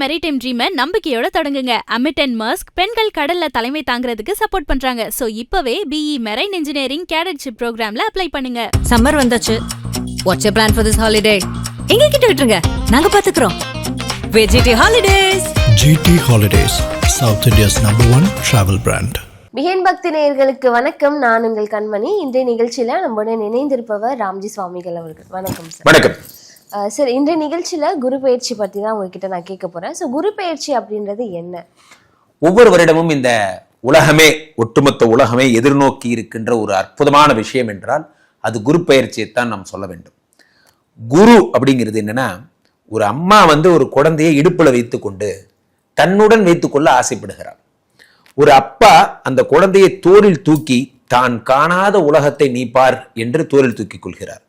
Maritime ட்ரீமை நம்பிக்கையோட தொடங்குங்க. AMET and மர்ஸ்க் பெண்கள் கடல்ல தலைமை தாங்கிறதுக்கு சப்போர்ட் பண்றாங்க. சோ இப்பவே பிஇ மெரைன் இன்ஜினியரிங் கேடட்ஷிப் ப்ரோக்ராம்ல அப்ளை பண்ணுங்க. சம்மர் வந்தாச்சு. What's you plan for this holiday எங்க கிட்ட விட்டுருங்க. நாங்க பாத்துக்கிறோம். VGT holidays GT Holidays, South India's number one travel brand. பிஹேன் பக்தி நேயர்களுக்கு வணக்கம். நான் உங்கள் கண்மணி. இன்றைய நிகழ்ச்சியில நம்முடன் இணைந்திருப்பவர் ராம்ஜி சுவாமிகள் அவர்கள். வணக்கம் சார் வணக்கம். சரி இன்றைய நிகழ்ச்சியில குரு பயிற்சி பற்றி தான் உங்ககிட்ட நான் கேட்க போறேன். ஸோ குரு பயிற்சி அப்படின்றது என்ன? ஒவ்வொரு வருடமும் இந்த உலகமே ஒட்டுமொத்த உலகமே எதிர்நோக்கி இருக்கின்ற ஒரு அற்புதமான விஷயம் என்றால் அது குரு பயிற்சியைத்தான் நாம் சொல்ல வேண்டும். குரு அப்படிங்கிறது என்னன்னா ஒரு அம்மா வந்து ஒரு குழந்தையை இடுப்பில் வைத்துக்கொண்டு தன்னுடன் வைத்துக்கொள்ள ஆசைப்படுகிறார் ஒரு அப்பா அந்த குழந்தையை தோளில் தூக்கி தான் காணாத உலகத்தை நீப்பார் என்று தோளில் தூக்கிக் கொள்கிறார்.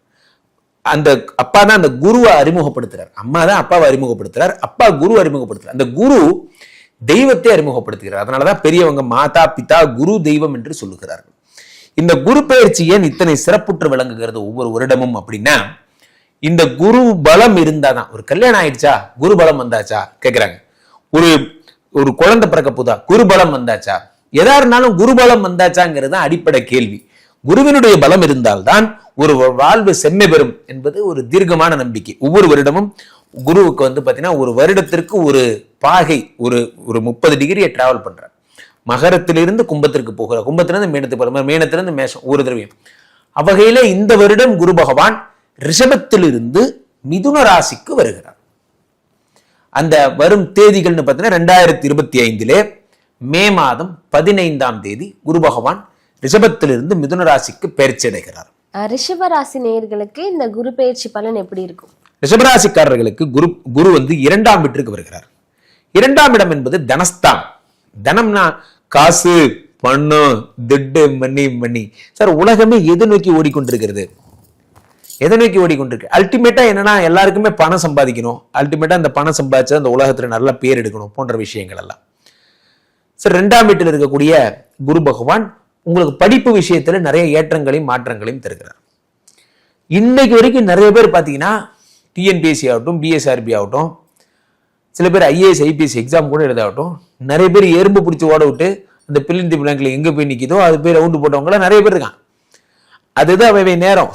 அந்த அப்பா தான் அந்த குருவை அறிமுகப்படுத்துறார். அம்மா தான் அப்பாவை அறிமுகப்படுத்துறார். அப்பா குரு அறிமுகப்படுத்துறார். அந்த குரு தெய்வத்தை அறிமுகப்படுத்துகிறார். அதனாலதான் பெரியவங்க மாதா பிதா குரு தெய்வம் என்று சொல்லுகிறார்கள். இந்த குரு பயிற்சி ஏன் இத்தனை சிறப்புற்று விளங்குகிறது ஒவ்வொரு வருடமும் அப்படின்னா இந்த குரு பலம் இருந்தாதான். ஒரு கல்யாணம் ஆயிடுச்சா? குரு பலம் வந்தாச்சா? கேட்குறாங்க ஒரு ஒரு குழந்தை பிறக்க போதா? குரு பலம் வந்தாச்சா? எதா இருந்தாலும் குரு பலம் வந்தாச்சாங்கிறது தான் அடிப்படை கேள்வி. குருவினுடைய பலம் இருந்தால்தான் ஒரு வாழ்வு செம்மை பெறும் என்பது ஒரு தீர்க்கமான நம்பிக்கை. ஒவ்வொரு வருடமும் குருவுக்கு வந்து பாத்தீங்கன்னா ஒரு வருடத்திற்கு ஒரு பாகை ஒரு ஒரு முப்பது டிகிரியை டிராவல் பண்றார். மகரத்திலிருந்து கும்பத்திற்கு போகிறார் கும்பத்திலிருந்து மீனத்துக்கு போகிற மீனத்திலிருந்து மேஷம் ஒரு திரவியம். அவ்வகையில இந்த வருடம் குரு பகவான் ரிஷபத்திலிருந்து மிதுன ராசிக்கு வருகிறார். அந்த வரும் தேதிகள்னு பார்த்தீங்கன்னா ரெண்டாயிரத்தி இருபத்தி ஐந்திலே மே மாதம் பதினைந்தாம் தேதி குரு பகவான் ரிஷபத்திலிருந்து மிதுன ராசிக்கு பயிற்சி அடைகிறார். அஹ் ரிஷப ராசி நேயர்களுக்கு இந்த குரு பயிற்சி பலன் எப்படி இருக்கும்? ரிஷபராசிக்காரர்களுக்கு குரு குரு வந்து இரண்டாம் வீட்டிற்கு வருகிறார். இரண்டாம் இடம் என்பது தனஸ்தான் தனம்னா காசு பணம் திட்டு மணி மணி. சார் உலகமே எதை நோக்கி ஓடிக்கொண்டிருக்கிறது? எதை நோக்கி ஓடிக்கொண்டிருக்கு? அல்டிமேட்டா என்னன்னா எல்லாருக்குமே பணம் சம்பாதிக்கணும். அல்டிமேட்டா அந்த பணம் சம்பாதிச்சு அந்த உலகத்துல நல்ல பேர் எடுக்கணும் போன்ற விஷயங்கள் எல்லாம். சார் ரெண்டாம் வீட்டில் இருக்கக்கூடிய குரு பகவான் உங்களுக்கு படிப்பு விஷயத்தில் நிறைய ஏற்றங்களையும் மாற்றங்களையும் தருகிறார். இன்னைக்கு வரைக்கும் நிறைய பேர் பார்த்தீங்கன்னா டிஎன்பிஎஸ்சி ஆகட்டும் பிஎஸ்ஆர்பி ஆகட்டும் சில பேர் ஐஏஎஸ் ஐபிஎஸ் எக்ஸாம் கூட எழுதாகட்டும் நிறைய பேர் எறும்பு பிடிச்சி ஓட விட்டு அந்த பில்லிந்தி பிள்ளைங்களை எங்கே போய் நிற்கிதோ அது போய் ரவுண்டு போட்டவங்களாம் நிறைய பேர் இருக்கான் அதுதான் அவை நேரம்.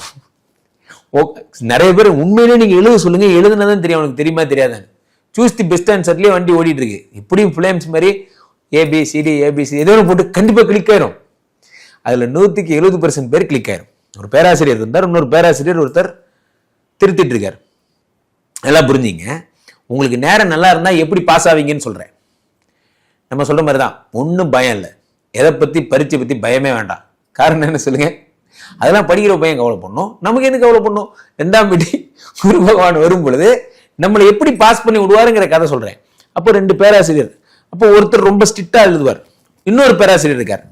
நிறைய பேர் உண்மையிலேயே நீங்கள் எழுத சொல்லுங்கள் எழுதுனதான் தெரியும் அவனுக்கு தெரியுமா தெரியாதான்னு. சூஸ் தி பெஸ்ட் ஆன்சர்லேயே வண்டி ஓடிட்டு இருக்கு. இப்படியும் ஃபிளேம்ஸ் மாதிரி ஏபிசிடி ஏபிசி ஏதோ ஒன்று போட்டு கண்டிப்பாக கிளிக் ஆயிரும். அதில் நூற்றுக்கு எழுபது பர்சன்ட் பேர் கிளிக் ஆயிரும். ஒரு பேராசிரியர் இருந்தார் இன்னொரு பேராசிரியர் ஒருத்தர் திருத்திட்டு இருக்கார். எல்லாம் புரிஞ்சிங்க. உங்களுக்கு நேரம் நல்லா இருந்தால் எப்படி பாஸ் ஆவீங்கன்னு சொல்கிறேன் நம்ம சொல்கிற மாதிரி தான் ஒன்றும் பயம் இல்லை. எதை பற்றி பரீட்சை பற்றி பயமே வேண்டாம். காரணம் என்ன சொல்லுங்க? அதெல்லாம் படிக்கிற பையன் கவலை பண்ணும். நமக்கு எதுக்கு கவலை பண்ணும்? ரெண்டாம் வீட்டி குரு பகவான் வரும் பொழுது நம்மளை எப்படி பாஸ் பண்ணி விடுவாருங்கிற கதை சொல்கிறேன் அப்போ ரெண்டு பேராசிரியர். அப்போ ஒருத்தர் ரொம்ப ஸ்ட்ரிக்டாக எழுதுவார். இன்னொரு பேராசிரியர் இருக்கார்.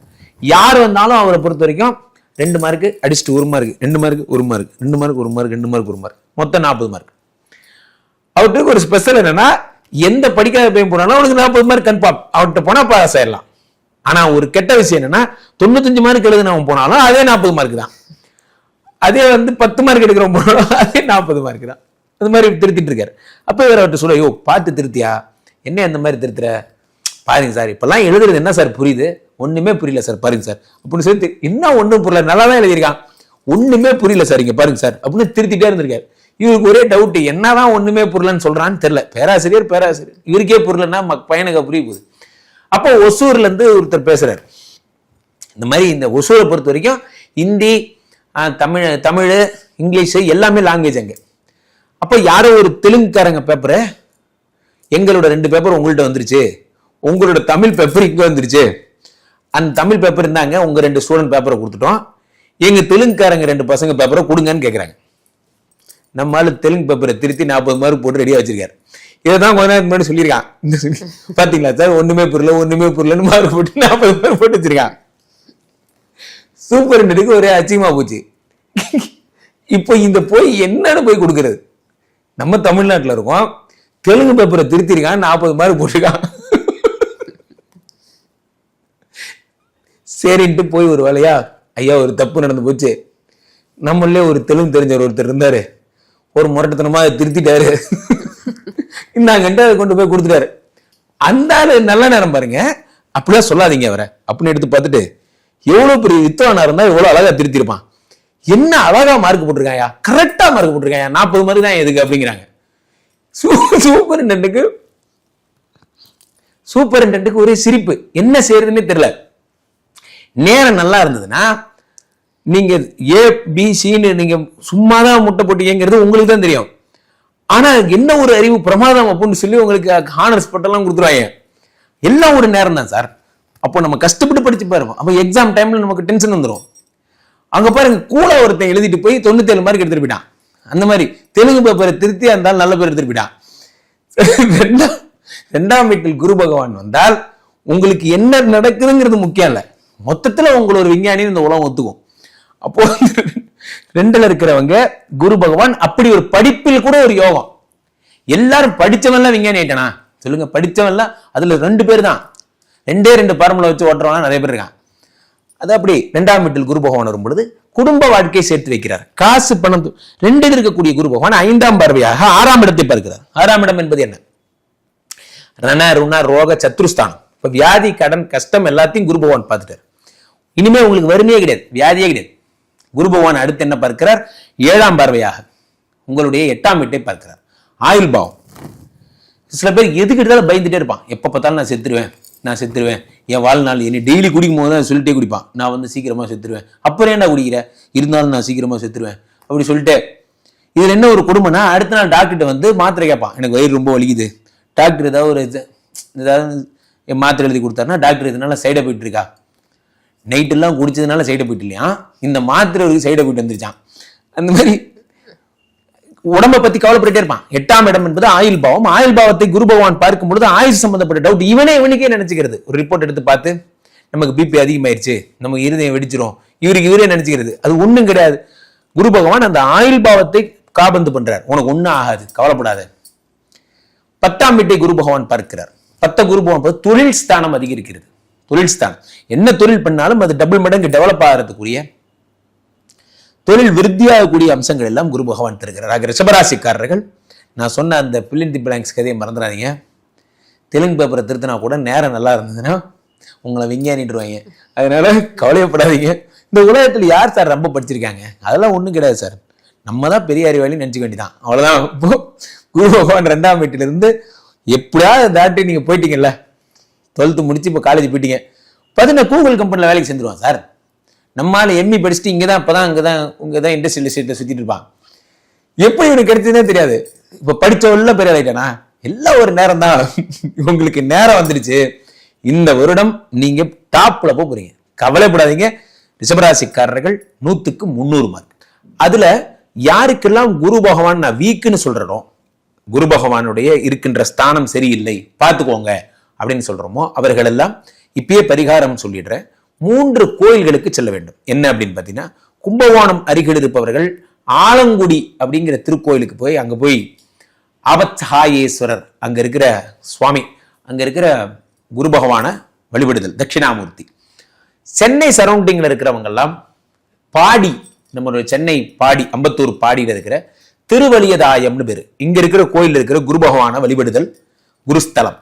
யார் வந்தாலும் அவரை பொறுத்த வரைக்கும் ரெண்டு மார்க்கு அடிச்சுட்டு ஒரு மார்க் ரெண்டு மார்க் ஒரு மார்க் ரெண்டு மார்க் ஒரு மார்க் ரெண்டு மார்க் ஒரு மார்க் மொத்தம் நாற்பது மார்க் அவருக்கு ஒரு ஸ்பெஷல் என்னன்னா எந்த படிக்காத பையன் போனாலும் அவனுக்கு நாற்பது மார்க் கன்ஃபார்ம் அவர்கிட்ட போனா பாஸ் ஆயிடலாம் ஆனா ஒரு கெட்ட விஷயம் என்னன்னா தொண்ணூத்தஞ்சு மார்க் எழுதுனவன் போனாலும் அதே நாற்பது மார்க் தான். அதே வந்து பத்து மார்க் எடுக்கிறவன் போனாலும் அதே நாற்பது மார்க் தான். அந்த மாதிரி திருத்திட்டு இருக்காரு. அப்ப இவர் அவர்கிட்ட சொல்ல ஐயோ பார்த்து திருத்தியா? என்ன அந்த மாதிரி திருத்துற? பாருங்க சார் இப்பெல்லாம் எழுதுறது என்ன சார் புரியுது? ஒன்றுமே புரியல சார் பாருங்க சார். அப்படின்னு சொல்லி இன்னும் ஒன்றும் புரியல நல்லா தான் எழுதியிருக்கான். ஒன்றுமே புரியல சார் இங்கே பாருங்க சார் அப்படின்னு திருத்திட்டே இருந்திருக்காரு. இவருக்கு ஒரே டவுட் என்னதான் ஒண்ணுமே புரியலன்னு சொல்றான்னு தெரியல. பேராசிரியர் பேராசிரியர். இவருக்கே புரியலன்னா மக் பையனுக்கு புரிய போகுது. அப்போ ஒசூர்ல இருந்து ஒருத்தர் பேசுறாரு. இந்த மாதிரி இந்த ஒசூரை பொறுத்த வரைக்கும் ஹிந்தி தமிழ் தமிழ் இங்கிலீஷு எல்லாமே லாங்குவேஜ் அங்கே. அப்போ யாரோ ஒரு தெலுங்குக்காரங்க பேப்பரை எங்களோட ரெண்டு பேப்பர் உங்கள்கிட்ட வந்துருச்சு. உங்களோட தமிழ் பேப்பர் இங்கே வந்துருச்சு. அந்த தமிழ் பேப்பர் இருந்தாங்க உங்க ரெண்டு ஸ்டூடெண்ட் பேப்பரை கொடுத்துட்டோம். எங்க தெலுங்குக்காரங்க ரெண்டு பசங்க பேப்பரை கொடுங்கன்னு கேட்குறாங்க நம்ம ஆளு தெலுங்கு பேப்பரை திருத்தி நாற்பது மார்க் போட்டு ரெடியா வச்சிருக்காரு. இதைதான் கொஞ்ச நேரத்துக்கு முன்னாடி சொல்லியிருக்கான். இந்த பாத்தீங்களா சார் ஒண்ணுமே புரியல ஒண்ணுமே புரியலன்னு மார்க் போட்டு நாற்பது மார்க் போட்டு வச்சிருக்கான். சூப்பர் நடிக்கு ஒரே அச்சியமா போச்சு. இப்போ இந்த போய் என்னன்னு போய் கொடுக்கறது. நம்ம தமிழ்நாட்டுல இருக்கோம். தெலுங்கு பேப்பரை திருத்திருக்கான் நாற்பது மார்க் போட்டிருக்கான். சரின்ட்டு போய் ஒரு வேலையா? ஐயா ஒரு தப்பு நடந்து போச்சு. நம்மளே ஒரு தெலுங்கு தெரிஞ்சவர் ஒருத்தர் இருந்தாரு. ஒரு முரட்டுத்தனமா அதை திருத்திட்டாரு. இந்தாங்கன்ட்டு அதை கொண்டு போய் கொடுத்துட்டாரு. அந்த ஆளு நல்ல நேரம் பாருங்க. அப்படியே சொல்லாதீங்க அவரை. அப்படின்னு எடுத்து பார்த்துட்டு எவ்வளவு பெரிய வித்துவானா இருந்தா எவ்வளவு அழகா திருத்திருப்பான். என்ன அழகா மார்க் போட்டிருக்காயா? கரெக்டா மார்க் போட்டிருக்காயா? நாற்பது மார்க் தான் எதுக்கு அப்படிங்கிறாங்க. சூப்பரிண்டென்ட்டுக்கு சூப்பர் ஒரே சிரிப்பு. என்ன செய்யறதுன்னே தெரியல. நேரம் நல்லா இருந்ததுன்னா நீங்கள் ஏ பிசின்னு நீங்கள் சும்மா தான் முட்டை போட்டீங்கிறது உங்களுக்கு தான் தெரியும். ஆனால் என்ன ஒரு அறிவு பிரமாதம் அப்படின்னு சொல்லி உங்களுக்கு ஹானர்ஸ் பட்டெல்லாம் கொடுத்துருவாங்க. எல்லாம் ஒரு நேரம் தான் சார். அப்போ நம்ம கஷ்டப்பட்டு படித்து பாருவோம் அப்போ எக்ஸாம் டைமில் நமக்கு டென்ஷன் வந்துடும் அங்கே பாருங்க கூட ஒருத்தன் எழுதிட்டு போய் தொண்ணூத்தேழு மார்க் எடுத்துட்டு போயிட்டான். அந்த மாதிரி தெலுங்கு பேப்பரை திருத்தி அந்த நல்ல பேர் எடுத்துட்டு போயிட்டான். ரெண்டாம் ரெண்டாம் வீட்டில் குரு பகவான் வந்தால் உங்களுக்கு என்ன நடக்குதுங்கிறது முக்கியம் இல்லை. மொத்தத்தில் உங்களை ஒரு விஞ்ஞானி இந்த உலகம் ஒத்துக்கும். அப்போ ரெண்டுல இருக்கிறவங்க குரு பகவான் அப்படி ஒரு படிப்பில் கூட ஒரு யோகம். எல்லாரும் படித்தவன்லாம் விஞ்ஞானி ஆயிட்டானா? சொல்லுங்க படித்தவன்லாம் அதுல ரெண்டு பேர் தான் ரெண்டே ரெண்டு பரம்பரை வச்சு ஓட்டுறவனா நிறைய பேர் இருக்கான் அது அப்படி ரெண்டாம் வீட்டில் குரு பகவான் வரும் பொழுது குடும்ப வாழ்க்கையை சேர்த்து வைக்கிறார். காசு பணம் ரெண்டில் இருக்கக்கூடிய குரு பகவான் ஐந்தாம் பார்வையாக ஆறாம் இடத்தை பார்க்கிறார். ஆறாம் இடம் என்பது என்ன? ரண ருண ரோக சத்ருஸ்தானம். இப்போ வியாதி கடன் கஷ்டம் எல்லாத்தையும் குரு பகவான் பார்த்துட்டார். இனிமே உங்களுக்கு வறுமையே கிடையாது வியாதியே கிடையாது. குரு பகவான் அடுத்து என்ன பார்க்கிறார்? ஏழாம் பார்வையாக உங்களுடைய எட்டாம் வீட்டை பார்க்கிறார். ஆயுள் பாவம். சில பேர் எதுக்கு எடுத்தாலும் பயந்துட்டே இருப்பான். எப்போ பார்த்தாலும் நான் செத்துருவேன் நான் செத்துருவேன். என் வாழ்நாள் இனி டெய்லி குடிக்கும் போது தான் சொல்லிட்டே குடிப்பான். நான் வந்து சீக்கிரமாக செத்துருவேன். அப்புறம் ஏன்டா குடிக்கிற? இருந்தாலும் நான் சீக்கிரமாக செத்துருவேன். அப்படி சொல்லிட்டு இதில் என்ன ஒரு கொடுமைனா அடுத்த நாள் டாக்டர்கிட்ட வந்து மாத்திரை கேட்பான். எனக்கு வயிறு ரொம்ப வலிக்குது. டாக்டர் ஏதாவது ஒரு இது ஏதாவது என் மாத்திரை எழுதி கொடுத்தாருன்னா டாக்டர் இதனால சைடு போயிட்டு இருக்கா? நைட்டெல்லாம் குடிச்சதுனால சைடு போயிட்டு இல்லையா? இந்த மாத்திரை ஒரு சைடை போயிட்டு வந்துருச்சான் அந்த மாதிரி உடம்ப பத்தி கவலைப்பட்டுட்டே இருப்பான். எட்டாம் இடம் என்பது ஆயுள் பாவம். ஆயுள் பாவத்தை குரு பகவான் பார்க்கும் பொழுது ஆயுள் சம்பந்தப்பட்ட டவுட் இவனே இவனுக்கே நினைச்சுக்கிறது. ஒரு ரிப்போர்ட் எடுத்து பார்த்து நமக்கு பிபி அதிகமாயிருச்சு. நமக்கு இருதயம் வெடிச்சிரும். இவருக்கு இவரே நினைச்சுக்கிறது. அது ஒண்ணும் கிடையாது. குரு பகவான் அந்த ஆயுள் பாவத்தை காபந்து பண்றார். உனக்கு ஒண்ணும் ஆகாது. கவலைப்படாத. பத்தாம் வீட்டை குரு பகவான் பார்க்கிறார். பத்த குரு பகவான் தொழில் ஸ்தானம் அதிகரிக்கிறது. தொழில்ஸ் தான் என்ன தொழில் பண்ணாலும் அது டபுள் மடங்கு டெவலப் ஆகிறதுக்குரிய தொழில் விருத்தியாகக்கூடிய அம்சங்கள் எல்லாம் குரு பகவான் தருகிறார். ஆக ரிஷபராசிக்காரர்கள் நான் சொன்ன அந்த பில்லின் தி பிளாங்க்ஸ் கதையை மறந்துடாதீங்க. தெலுங்கு பேப்பரை திருத்தினா கூட நேரம் நல்லா இருந்ததுன்னா உங்களை விஞ்ஞானிட்டுருவாங்க அதனால கவலையப்படாதீங்க. இந்த உலகத்தில் யார் சார் ரொம்ப படிச்சிருக்காங்க? அதெல்லாம் ஒன்றும் கிடையாது சார் நம்ம தான் பெரிய அறிவாளின்னு நினச்சிக்க வேண்டியதான் அவ்வளோதான் இப்போ குரு பகவான் ரெண்டாம் வீட்டிலிருந்து எப்படியாவது தாட்டி நீங்கள் போயிட்டீங்கல்ல? டுவெல்த்து முடிச்சு இப்போ காலேஜ் போயிட்டீங்க. பார்த்தீங்கன்னா கூகுள் கம்பெனியில் வேலைக்கு சேர்ந்துருவான் சார் நம்மளால் எம்மி படிச்சுட்டு இங்கே தான் இப்போ தான் அங்கே தான் இங்கே தான் இண்டஸ்ட்ரியல் சீட்டை சுற்றிட்டு இருப்பான் எப்படி இவனுக்கு கிடைச்சதுனே தெரியாது. இப்போ படிச்சவள்ள பெரிய ஆகிட்டானா எல்லாம் ஒரு நேரம் தான் உங்களுக்கு நேரம் வந்துடுச்சு. இந்த வருடம் நீங்கள் டாப்பில் போக போகிறீங்க கவலைப்படாதீங்க. ரிஷபராசிக்காரர்கள் நூற்றுக்கு முந்நூறு மார்க் அதில் யாருக்கெல்லாம் குரு பகவான் நான் வீக்குன்னு சொல்கிறனோ குரு பகவானுடைய இருக்கின்ற ஸ்தானம் சரியில்லை. பார்த்துக்கோங்க அப்படின்னு சொல்கிறோமோ அவர்களெல்லாம் இப்பயே பரிகாரம் சொல்லிடுற மூன்று கோயில்களுக்கு செல்ல வேண்டும். என்ன அப்படின்னு பார்த்தீங்கன்னா கும்பகோணம் அருகில் இருப்பவர்கள் ஆலங்குடி அப்படிங்கிற திருக்கோயிலுக்கு போய் அங்கே போய் அவத்ஹாயேஸ்வரர் அங்கே இருக்கிற சுவாமி அங்கே இருக்கிற குரு பகவானை வழிபடுதல் தட்சிணாமூர்த்தி. சென்னை சரௌண்டிங்கில் இருக்கிறவங்க எல்லாம் பாடி நம்மளுடைய சென்னை பாடி அம்பத்தூர் பாடியில் இருக்கிற திருவலியதாயம்னு பேர். இங்கே இருக்கிற கோயில் இருக்கிற குரு பகவானை வழிபடுதல் குருஸ்தலம்.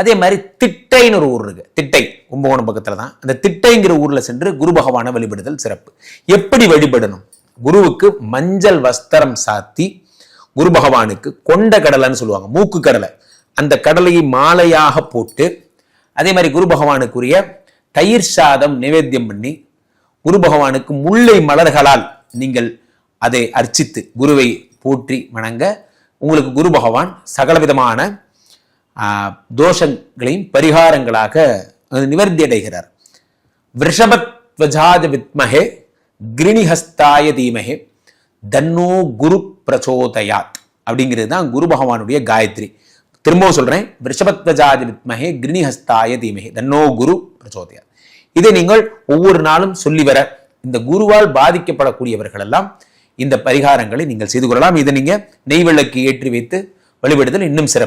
அதே மாதிரி திட்டைன்னு ஒரு ஊர் இருக்கு. திட்டை கும்பகோணம் பக்கத்தில் தான் அந்த திட்டைங்கிற ஊரில் சென்று குரு பகவானை வழிபடுதல் சிறப்பு. எப்படி வழிபடணும்? குருவுக்கு மஞ்சள் வஸ்திரம் சாத்தி குரு பகவானுக்கு கொண்ட கடலைன்னு சொல்லுவாங்க மூக்கு கடலை. அந்த கடலையை மாலையாக போட்டு அதே மாதிரி குரு பகவானுக்குரிய தயிர் சாதம் நிவேத்தியம் பண்ணி குரு பகவானுக்கு முல்லை மலர்களால் நீங்கள் அதை அர்ச்சித்து குருவை போற்றி வணங்க. உங்களுக்கு குரு பகவான் சகலவிதமான தோஷங்களையும் பரிகாரங்களாக அது நிவர்த்தி அடைகிறார். வித்மஹே கிரிணிஹஸ்தாய தீமஹே தன்னோ குரு பிரச்சோதயாத் அப்படிங்கிறது தான் குரு பகவானுடைய காயத்ரி. திரும்பவும் சொல்றேன் விஷபத்வஜாதி வித்மஹே கிரிணிஹஸ்தாய தீமகே தன்னோ குரு பிரச்சோதயாத் இதை நீங்கள் ஒவ்வொரு நாளும் சொல்லி வர இந்த குருவால் பாதிக்கப்படக்கூடியவர்கள் எல்லாம் இந்த பரிகாரங்களை நீங்கள் செய்து கொள்ளலாம். இதை நீங்கள் நெய் விளக்கு ஏற்றி வைத்து வழிபடுதல் இன்னும் சிறப்பு.